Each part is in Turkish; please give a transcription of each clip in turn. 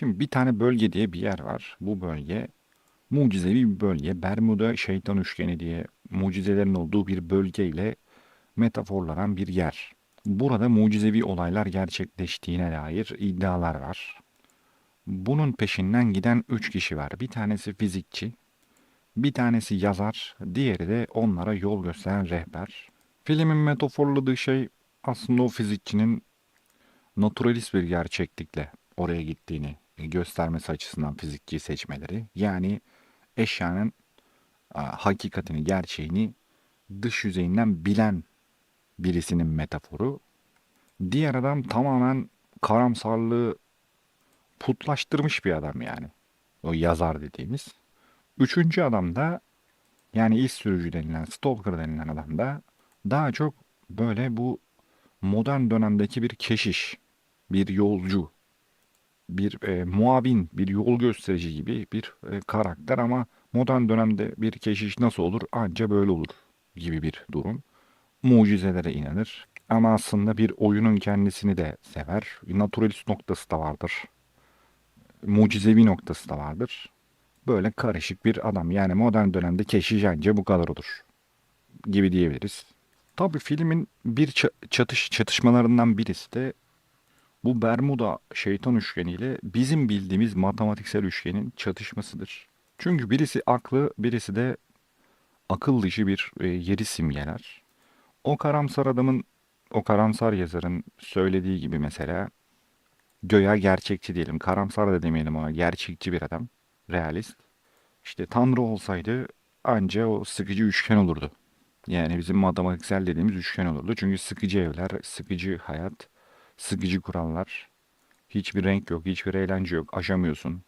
Şimdi bir tane bölge diye bir yer var. Bu bölge mucizevi bir bölge. Bermuda şeytan üçgeni diye mucizelerin olduğu bir bölgeyle metaforlanan bir yer. Burada mucizevi olaylar gerçekleştiğine dair iddialar var. Bunun peşinden giden üç kişi var. Bir tanesi fizikçi, bir tanesi yazar, diğeri de onlara yol gösteren rehber. Filmin metaforladığı şey aslında o fizikçinin naturalist bir gerçeklikle oraya gittiğini göstermesi açısından fizikçiyi seçmeleri. Yani eşyanın hakikatini, gerçeğini dış yüzeyinden bilen birisinin metaforu. Diğer adam tamamen karamsarlığı putlaştırmış bir adam yani. O yazar dediğimiz. Üçüncü adam da yani iş sürücü denilen, stalker denilen adam da daha çok böyle bu modern dönemdeki bir keşiş, bir yolcu, bir e, muavin, bir yol gösterici gibi bir e, karakter ama modern dönemde bir keşiş nasıl olur? Anca böyle olur gibi bir durum. Mucizelere inanır. Ama aslında bir oyunun kendisini de sever. Naturalist noktası da vardır. Mucizevi noktası da vardır. Böyle karışık bir adam. Yani modern dönemde keşiş anca bu kadar olur. Gibi diyebiliriz. Tabii filmin bir ça- çatış çatışmalarından birisi de bu Bermuda şeytan üçgeniyle bizim bildiğimiz matematiksel üçgenin çatışmasıdır. Çünkü birisi aklı, birisi de akıl dışı bir e, yeri simgeler. O karamsar adamın, o karamsar yazarın söylediği gibi mesela göya gerçekçi diyelim, karamsar da demeyelim ona, gerçekçi bir adam, realist. İşte Tanrı olsaydı anca o sıkıcı üçgen olurdu. Yani bizim matematiksel dediğimiz üçgen olurdu. Çünkü sıkıcı evler, sıkıcı hayat, sıkıcı kurallar. Hiçbir renk yok, hiçbir eğlence yok, aşamıyorsun.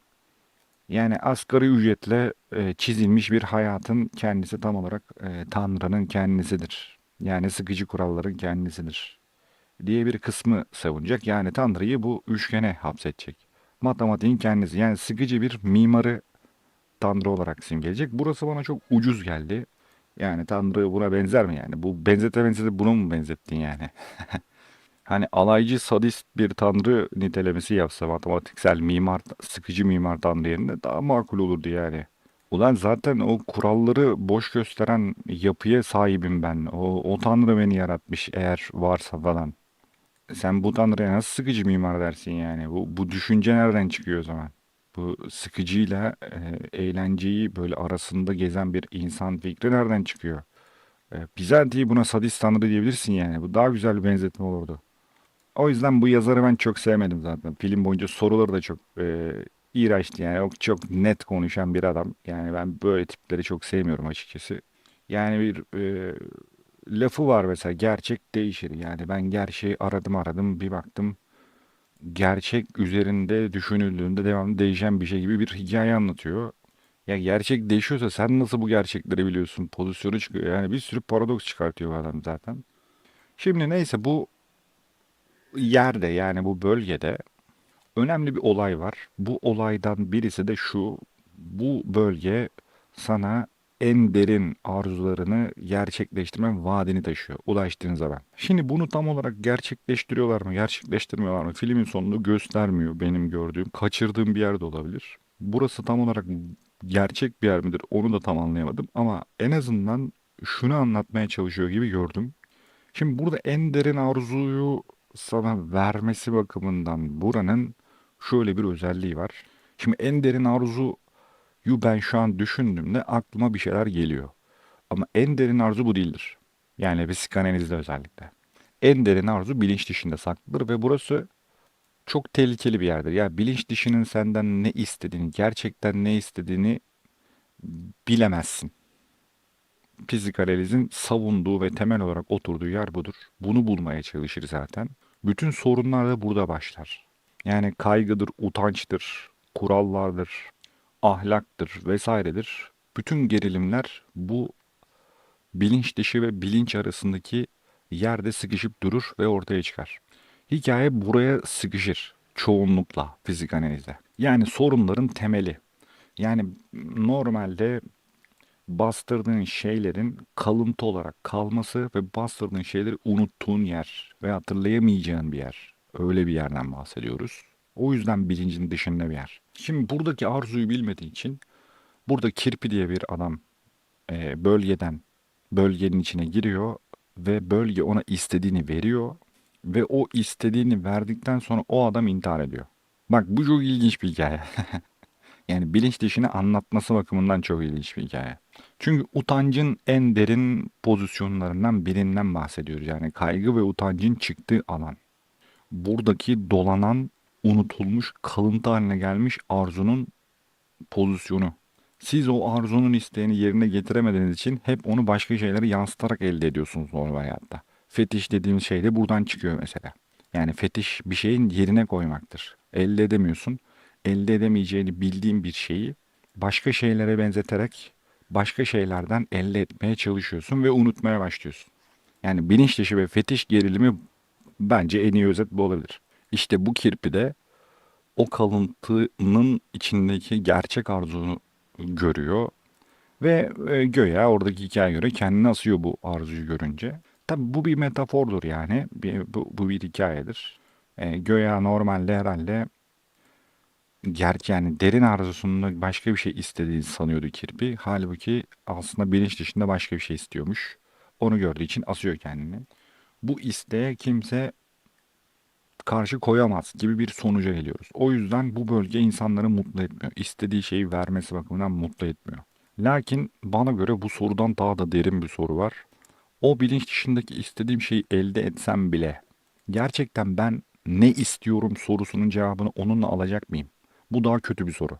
Yani asgari ücretle e, çizilmiş bir hayatın kendisi tam olarak e, Tanrı'nın kendisidir. Yani sıkıcı kuralların kendisidir diye bir kısmı savunacak. Yani Tanrı'yı bu üçgene hapsedecek. Matematiğin kendisi yani sıkıcı bir mimarı Tanrı olarak simgeleyecek. Burası bana çok ucuz geldi. Yani Tanrı buna benzer mi yani? Bu benzete benzete bunu mu benzettin yani? Hani alaycı sadist bir tanrı nitelemesi yapsa matematiksel mimar, sıkıcı mimar tanrı yerine daha makul olurdu yani. Ulan zaten o kuralları boş gösteren yapıya sahibim ben. O, o tanrı beni yaratmış eğer varsa falan. Sen bu tanrıya nasıl sıkıcı mimar dersin yani? Bu, bu düşünce nereden çıkıyor o zaman? Bu sıkıcıyla e, eğlenceyi böyle arasında gezen bir insan fikri nereden çıkıyor? E, Bizatihi buna sadist tanrı diyebilirsin yani. Bu daha güzel bir benzetme olurdu. O yüzden bu yazarı ben çok sevmedim zaten. Film boyunca soruları da çok e, iğrençti yani. O çok net konuşan bir adam. Yani ben böyle tipleri çok sevmiyorum açıkçası. Yani bir e, lafı var mesela gerçek değişir. Yani ben gerçeği aradım aradım bir baktım. Gerçek üzerinde düşünüldüğünde devamlı değişen bir şey gibi bir hikaye anlatıyor. Ya gerçek değişiyorsa sen nasıl bu gerçekleri biliyorsun? Pozisyonu çıkıyor. Yani bir sürü paradoks çıkartıyor adam zaten. Şimdi neyse bu yerde yani bu bölgede önemli bir olay var. Bu olaydan birisi de şu. Bu bölge sana en derin arzularını gerçekleştirme vaadini taşıyor ulaştığın zaman. Şimdi bunu tam olarak gerçekleştiriyorlar mı, gerçekleştirmiyorlar mı? Filmin sonunda göstermiyor benim gördüğüm. Kaçırdığım bir yerde olabilir. Burası tam olarak gerçek bir yer midir onu da tam anlayamadım. Ama en azından şunu anlatmaya çalışıyor gibi gördüm. Şimdi burada en derin arzuyu sana vermesi bakımından buranın şöyle bir özelliği var. Şimdi en derin arzuyu ben şu an düşündüğümde aklıma bir şeyler geliyor. Ama en derin arzu bu değildir. Yani psikanalizde özellikle. En derin arzu bilinç dışında saklıdır ve burası çok tehlikeli bir yerdir. Yani bilinç dışının senden ne istediğini, gerçekten ne istediğini bilemezsin. Psikanalizin savunduğu ve temel olarak oturduğu yer budur. Bunu bulmaya çalışır zaten. Bütün sorunlar da burada başlar. Yani kaygıdır, utançtır, kurallardır, ahlaktır vesairedir. Bütün gerilimler bu bilinç dışı ve bilinç arasındaki yerde sıkışıp durur ve ortaya çıkar. Hikaye buraya sıkışır çoğunlukla fizik analizde. Yani sorunların temeli. Yani normalde bastırdığın şeylerin kalıntı olarak kalması ve bastırdığın şeyleri unuttuğun yer ve hatırlayamayacağın bir yer. Öyle bir yerden bahsediyoruz. O yüzden bilincin dışında bir yer. Şimdi buradaki arzuyu bilmediği için burada kirpi diye bir adam e, bölgeden bölgenin içine giriyor ve bölge ona istediğini veriyor ve o istediğini verdikten sonra o adam intihar ediyor. Bak bu çok ilginç bir hikaye. yani bilinç dışını anlatması bakımından çok ilginç bir hikaye. Çünkü utancın en derin pozisyonlarından birinden bahsediyoruz. Yani kaygı ve utancın çıktığı alan. Buradaki dolanan, unutulmuş, kalıntı haline gelmiş arzunun pozisyonu. Siz o arzunun isteğini yerine getiremediğiniz için hep onu başka şeylere yansıtarak elde ediyorsunuz normal hayatta. Fetiş dediğimiz şey de buradan çıkıyor mesela. Yani fetiş bir şeyin yerine koymaktır. Elde edemiyorsun. Elde edemeyeceğini bildiğin bir şeyi başka şeylere benzeterek başka şeylerden elde etmeye çalışıyorsun ve unutmaya başlıyorsun. Yani bilinç dışı ve fetiş gerilimi bence en iyi özet bu olabilir. İşte bu kirpi de o kalıntının içindeki gerçek arzunu görüyor ve e, göğe oradaki hikaye göre kendini asıyor bu arzuyu görünce. Tabi bu bir metafordur yani. Bu, bu bir hikayedir. E, göğe normalde herhalde gerçi yani derin arzusunda başka bir şey istediğini sanıyordu kirpi. Halbuki aslında bilinç dışında başka bir şey istiyormuş. Onu gördüğü için asıyor kendini. Bu isteğe kimse karşı koyamaz gibi bir sonuca geliyoruz. O yüzden bu bölge insanları mutlu etmiyor. İstediği şeyi vermesi bakımından mutlu etmiyor. Lakin bana göre bu sorudan daha da derin bir soru var. O bilinç dışındaki istediğim şeyi elde etsem bile gerçekten ben ne istiyorum sorusunun cevabını onunla alacak mıyım? Bu daha kötü bir soru.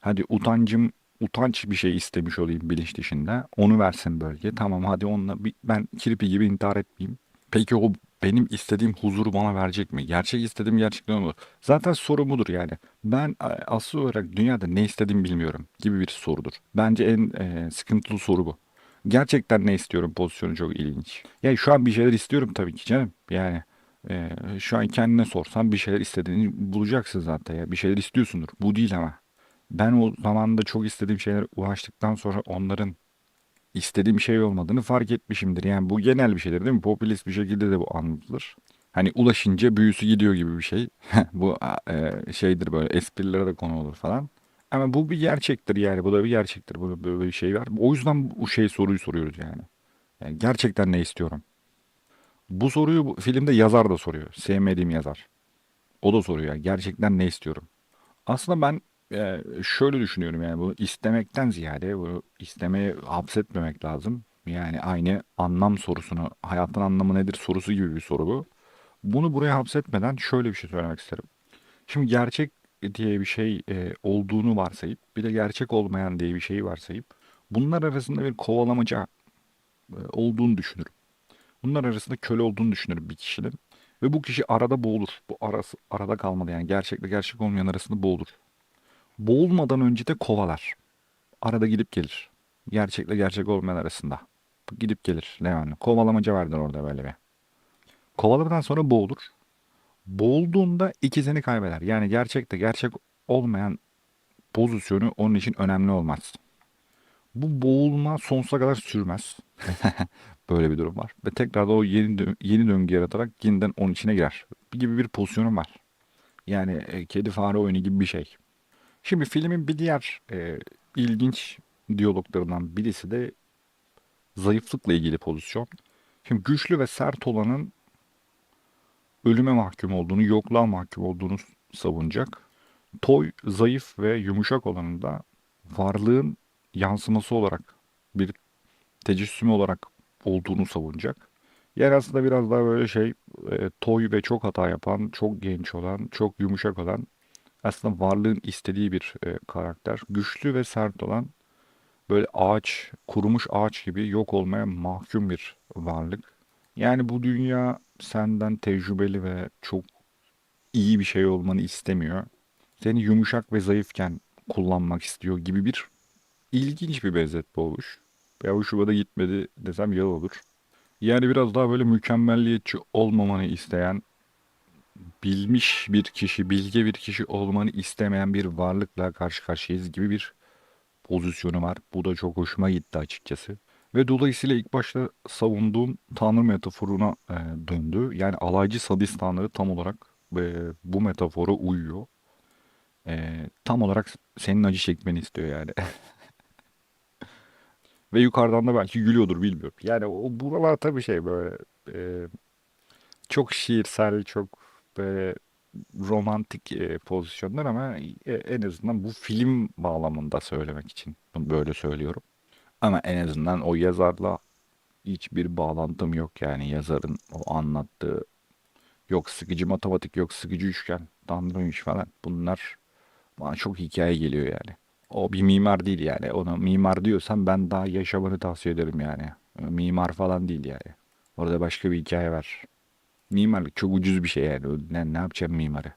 Hadi utancım utanç bir şey istemiş olayım bilinç dışında. Onu versin bölge. Tamam hadi onunla bir, ben kirpi gibi intihar etmeyeyim. Peki o benim istediğim huzuru bana verecek mi? Gerçek istediğim gerçekten olur. Zaten soru budur yani. Ben asıl olarak dünyada ne istediğimi bilmiyorum gibi bir sorudur. Bence en e, sıkıntılı soru bu. Gerçekten ne istiyorum pozisyonu çok ilginç. Yani şu an bir şeyler istiyorum tabii ki canım. Yani e, şu an kendine sorsan bir şeyler istediğini bulacaksın zaten ya. Bir şeyler istiyorsundur. Bu değil ama. Ben o zamanda çok istediğim şeylere ulaştıktan sonra onların istediğim şey olmadığını fark etmişimdir. Yani bu genel bir şeydir değil mi? Popülist bir şekilde de bu anlatılır. Hani ulaşınca büyüsü gidiyor gibi bir şey. bu e, şeydir böyle esprilere de konu olur falan. Ama bu bir gerçektir yani. Bu da bir gerçektir. Bu böyle bir şey var. O yüzden bu şey soruyu soruyoruz yani. Yani gerçekten ne istiyorum? Bu soruyu bu filmde yazar da soruyor. Sevmediğim yazar. O da soruyor yani. Gerçekten ne istiyorum? Aslında ben e, şöyle düşünüyorum yani bu istemekten ziyade bu istemeye hapsetmemek lazım. Yani aynı anlam sorusunu, hayatın anlamı nedir sorusu gibi bir soru bu. Bunu buraya hapsetmeden şöyle bir şey söylemek isterim. Şimdi gerçek diye bir şey e, olduğunu varsayıp bir de gerçek olmayan diye bir şeyi varsayıp bunlar arasında bir kovalamaca e, olduğunu düşünürüm. Bunlar arasında köle olduğunu düşünürüm bir kişinin. Ve bu kişi arada boğulur. Bu arası, arada kalmadı yani gerçekle gerçek olmayan arasında boğulur. Boğulmadan önce de kovalar. Arada gidip gelir. Gerçekle gerçek olmayan arasında. Gidip gelir. Yani kovalamaca vardır orada böyle bir. Kovalamadan sonra boğulur. Boğulduğunda ikizini kaybeder. Yani gerçekte gerçek olmayan pozisyonu onun için önemli olmaz. Bu boğulma sonsuza kadar sürmez. Böyle bir durum var. Ve tekrar da o yeni, dö- yeni döngü yaratarak yeniden onun içine girer. Gibi bir pozisyonum var. Yani e, kedi fare oyunu gibi bir şey. Şimdi filmin bir diğer e, ilginç diyaloglarından birisi de zayıflıkla ilgili pozisyon. Şimdi güçlü ve sert olanın ölüme mahkum olduğunu, yokluğa mahkum olduğunu savunacak. Toy zayıf ve yumuşak olanın da varlığın yansıması olarak bir tecessümü olarak olduğunu savunacak. Yani aslında biraz daha böyle şey e, toy ve çok hata yapan, çok genç olan, çok yumuşak olan aslında varlığın istediği bir e, karakter. Güçlü ve sert olan böyle ağaç, kurumuş ağaç gibi yok olmaya mahkum bir varlık. Yani bu dünya senden tecrübeli ve çok iyi bir şey olmanı istemiyor. Seni yumuşak ve zayıfken kullanmak istiyor gibi bir ilginç bir benzetme olmuş. Ya hoşuma da gitmedi desem yalan olur. Yani biraz daha böyle mükemmelliyetçi olmamanı isteyen, bilmiş bir kişi, bilge bir kişi olmanı istemeyen bir varlıkla karşı karşıyayız gibi bir pozisyonu var. Bu da çok hoşuma gitti açıkçası. Ve dolayısıyla ilk başta savunduğum tanrı metaforuna e, döndü. Yani alaycı sadist tanrı tam olarak e, bu metafora uyuyor. Ee, tam olarak senin acı çekmeni istiyor yani. Ve yukarıdan da belki gülüyordur bilmiyorum. Yani o buralar tabii şey böyle e, çok şiirsel, çok böyle romantik e, pozisyonlar ama e, en azından bu film bağlamında söylemek için böyle söylüyorum. Ama en azından o yazarla hiçbir bağlantım yok yani yazarın o anlattığı yok sıkıcı matematik yok sıkıcı üçgen Danbruch falan bunlar bana çok hikaye geliyor yani. O bir mimar değil yani. Ona mimar diyorsan ben daha yaşamanı tavsiye ederim yani. Mimar falan değil yani. Orada başka bir hikaye var. Mimarlık çok ucuz bir şey yani. Ne, ne yapacağım mimarı?